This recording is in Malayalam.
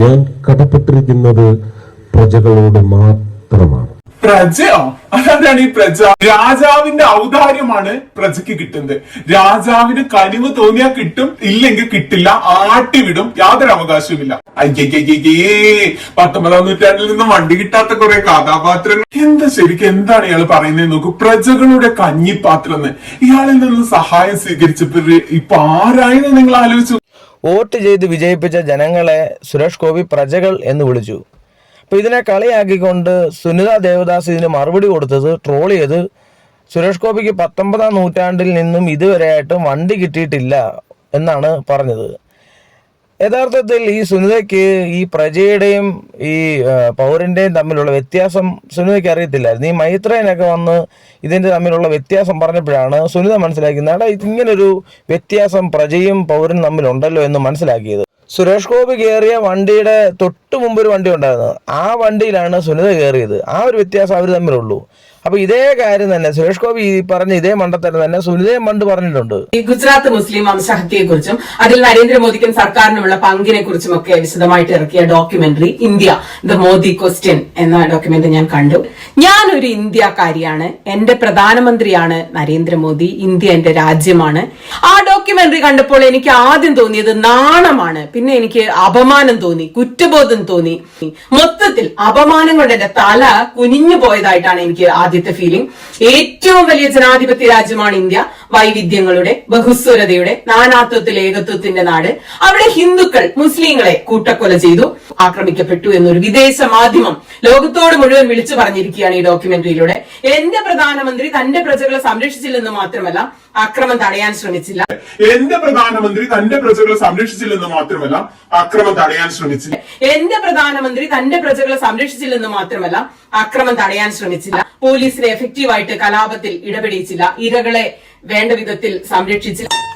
ഞാൻ കടപ്പെട്ടിരിക്കുന്നത് പ്രജകളോട് മാത്രമാണ്. പ്രജയോ? അതാണ് ഈ പ്രജ? രാജാവിന്റെ ഔദാര്യമാണ് പ്രജയ്ക്ക് കിട്ടുന്നത്. രാജാവിന് കനിവ് തോന്നിയാൽ കിട്ടും ഇല്ലെങ്കിൽ കിട്ടില്ല ആട്ടിവിടും യാതൊരു അവകാശവുമില്ല. അയ്യയ്യേ പത്തൊമ്പതാം നൂറ്റാണ്ടിൽ നിന്നും വണ്ടി കിട്ടാത്ത കുറെ കഥാപാത്രങ്ങൾ. എന്താ ശരിക്കും എന്താണ് ഇയാൾ പറയുന്നത് നോക്കൂ. പ്രജകളുടെ കഞ്ഞിപ്പാത്രം ഇയാളിൽ നിന്ന് സഹായം സ്വീകരിച്ചപ്പോ ഇപ്പൊ ആരായെന്ന് നിങ്ങൾ ആലോചിച്ചു? വോട്ട് ചെയ്ത് വിജയിപ്പിച്ച ജനങ്ങളെ സുരേഷ് ഗോപി പ്രജകൾ എന്ന് വിളിച്ചു. അപ്പോൾ ഇതിനെ കളിയാക്കിക്കൊണ്ട് സുനിത ദേവദാസ് ഇതിന് മറുപടി കൊടുത്തത് ട്രോൾ ചെയ്ത് സുരേഷ് ഗോപിക്ക് പത്തൊമ്പതാം നൂറ്റാണ്ടിൽ നിന്നും ഇതുവരെയായിട്ടും വണ്ടി കിട്ടിയിട്ടില്ല എന്നാണ് പറഞ്ഞത്. യഥാർത്ഥത്തിൽ ഈ സുനിതയ്ക്ക് ഈ പ്രജയുടെയും ഈ പൗരന്റെയും തമ്മിലുള്ള വ്യത്യാസം സുനിതയ്ക്ക് അറിയത്തില്ലായിരുന്നു. ഈ മൈത്രേനൊക്കെ വന്ന് ഇതിന്റെ തമ്മിലുള്ള വ്യത്യാസം പറഞ്ഞപ്പോഴാണ് സുനിത മനസ്സിലാക്കുന്നത് എടാ ഇങ്ങനൊരു വ്യത്യാസം പ്രജയും പൗരനും തമ്മിലുണ്ടല്ലോ എന്ന് മനസ്സിലാക്കിയത്. സുരേഷ് ഗോപി കയറിയ വണ്ടിയുടെ തൊട്ട് മുമ്പ് ഒരു വണ്ടി ഉണ്ടായിരുന്നത് ആ വണ്ടിയിലാണ് സുനിത കയറിയത് ആ ഒരു വ്യത്യാസം അവർ തമ്മിലുള്ളൂ. അപ്പൊ ഇതേ കാര്യം തന്നെ സുരേഷ് ഗോപി പറഞ്ഞ ഇതേ മണ്ടത്തരം തന്നെ സുനിതയും പണ്ട് പറഞ്ഞിട്ടുണ്ട്. ഈ ഗുജറാത്ത് മുസ്ലിം വംശഹത്യയെ കുറിച്ചും അതിൽ നരേന്ദ്രമോദിക്കും സർക്കാരിനുമുള്ള പങ്കിനെ കുറിച്ചും ഒക്കെ വിശദമായിട്ട് ഇറക്കിയ documentary India the Modi question എന്ന ഡോക്യുമെന്റ് ഞാൻ കണ്ടു. ഞാനൊരു ഇന്ത്യക്കാരിയാണ് എന്റെ പ്രധാനമന്ത്രിയാണ് നരേന്ദ്രമോദി ഇന്ത്യ എന്റെ രാജ്യമാണ്. ആ ഡോക്യുമെന്ററി കണ്ടപ്പോൾ എനിക്ക് ആദ്യം തോന്നിയത് നാണമാണ്. പിന്നെ എനിക്ക് അപമാനം തോന്നി കുറ്റബോധം തോന്നി. മൊത്തത്തിൽ അപമാനം കൊണ്ട് എന്റെ തല കുനിഞ്ഞു പോയതായിട്ടാണ് എനിക്ക് ആദ്യത്തെ ഫീലിംഗ് ഏറ്റവും വലിയ ജനാധിപത്യ രാജ്യമാണ് ഇന്ത്യ. വൈവിധ്യങ്ങളുടെ ബഹുസ്വരതയുടെ നാനാത്വത്തിൽ ഏകത്വത്തിന്റെ നാട്. അവിടെ ഹിന്ദുക്കൾ മുസ്ലിങ്ങളെ കൂട്ടക്കൊല ചെയ്തു ആക്രമിക്കപ്പെട്ടു എന്നൊരു വിദേശ മാധ്യമം ലോകത്തോട് മുഴുവൻ വിളിച്ചു പറഞ്ഞിരിക്കുകയാണ് ഈ ഡോക്യുമെന്ററിയിലൂടെ. എന്റെ പ്രധാനമന്ത്രി തന്റെ പ്രജകളെ സംരക്ഷിച്ചില്ലെന്ന് മാത്രമല്ല അക്രമം തടയാൻ ശ്രമിച്ചില്ല. എന്റെ പ്രധാനമന്ത്രി തന്റെ പ്രജകളെ സംരക്ഷിച്ചില്ലെന്ന് മാത്രമല്ല അക്രമം തടയാൻ ശ്രമിച്ചില്ല. എന്റെ പ്രധാനമന്ത്രി തന്റെ പ്രജകളെ സംരക്ഷിച്ചില്ലെന്ന് മാത്രമല്ല അക്രമം തടയാൻ ശ്രമിച്ചില്ല. പോലീസിനെ എഫക്റ്റീവായിട്ട് കലാപത്തിൽ ഇടപെടിയിച്ചില്ല. ഇരകളെ വേണ്ട വിധത്തിൽ സംരക്ഷിച്ചില്ല.